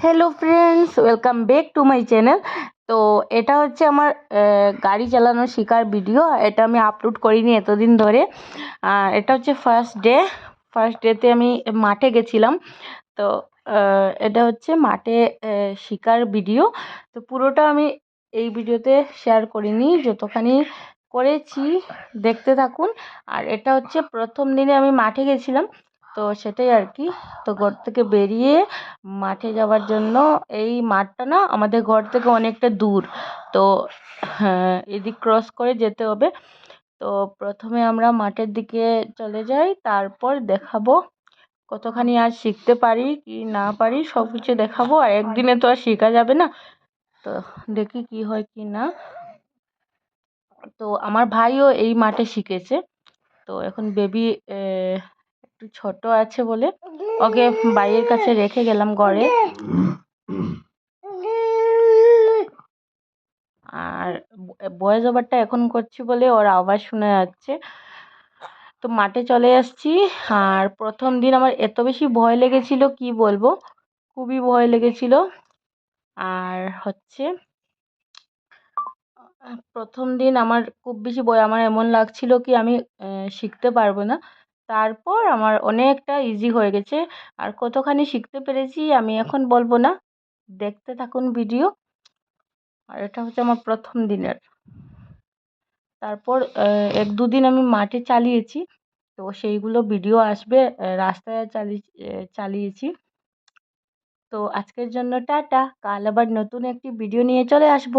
Hello friends welcome back to my channel তো এটা হচ্ছে আমার গাড়ি চালানো শেখার ভিডিও এটা আমি আপলোড করিনি এতদিন ধরে। এটা হচ্ছে ফার্স্ট ডে ফার্স্ট ডেতে আমি মাঠে গেছিলাম। তো এটা হচ্ছে মাঠে শেখার ভিডিও তো পুরোটা আমি এই ভিডিওতে শেয়ার করিনি, যতখানি করেছি, দেখতে থাকুন। আর এটা হচ্ছে প্রথম দিনে আমি মাঠে গেছিলাম। তো সেটাই আর কি তো ঘর থেকে বেরিয়ে মাঠে যাওয়ার জন্য এই মাঠটা না আমাদের ঘর থেকে অনেকটা দূর। তো হ্যাঁ এদিক ক্রস করে যেতে হবে। তো প্রথমে আমরা মাঠের দিকে চলে যাই, তারপর দেখাবো কতখানি আর শিখতে পারি কি না পারি সব কিছু দেখাবো। আর একদিনে তো আর শেখা যাবে না। তো দেখি কি হয় কি না। তো আমার ভাইও এই মাঠে শিখেছে। তো এখন বেবি একটু ছোট আছে বলে ওকে ভাইয়ের কাছে রেখে গেলাম ঘরে। আর ভয়েস ওভারটা এখন করছি বলে ওর আওয়াজ শোনা যাচ্ছে। তো মাঠে চলে এসেছি আর প্রথম দিন আমার এত বেশি ভয় লেগেছিল, কি বলব? খুবই ভয় লেগেছিল। আর হচ্ছে, প্রথম দিন আমার খুব বেশি ভয়, আমার এমন লাগছিল কি আমি শিখতে পারব না। তারপর আমার অনেকটা ইজি হয়ে গেছে। আর কতখানি শিখতে পেরেছি আমি এখন বলব না। দেখতে থাকুন ভিডিও আর এটা হচ্ছে আমার প্রথম দিনের। তারপর এক দুদিন আমি মাঠে চালিয়েছি। তো সেইগুলো ভিডিও আসবে রাস্তায় চালিয়ে চালিয়েছি। তো আজকের জন্য টাটা। কাল আবার নতুন একটি ভিডিও নিয়ে চলে আসব।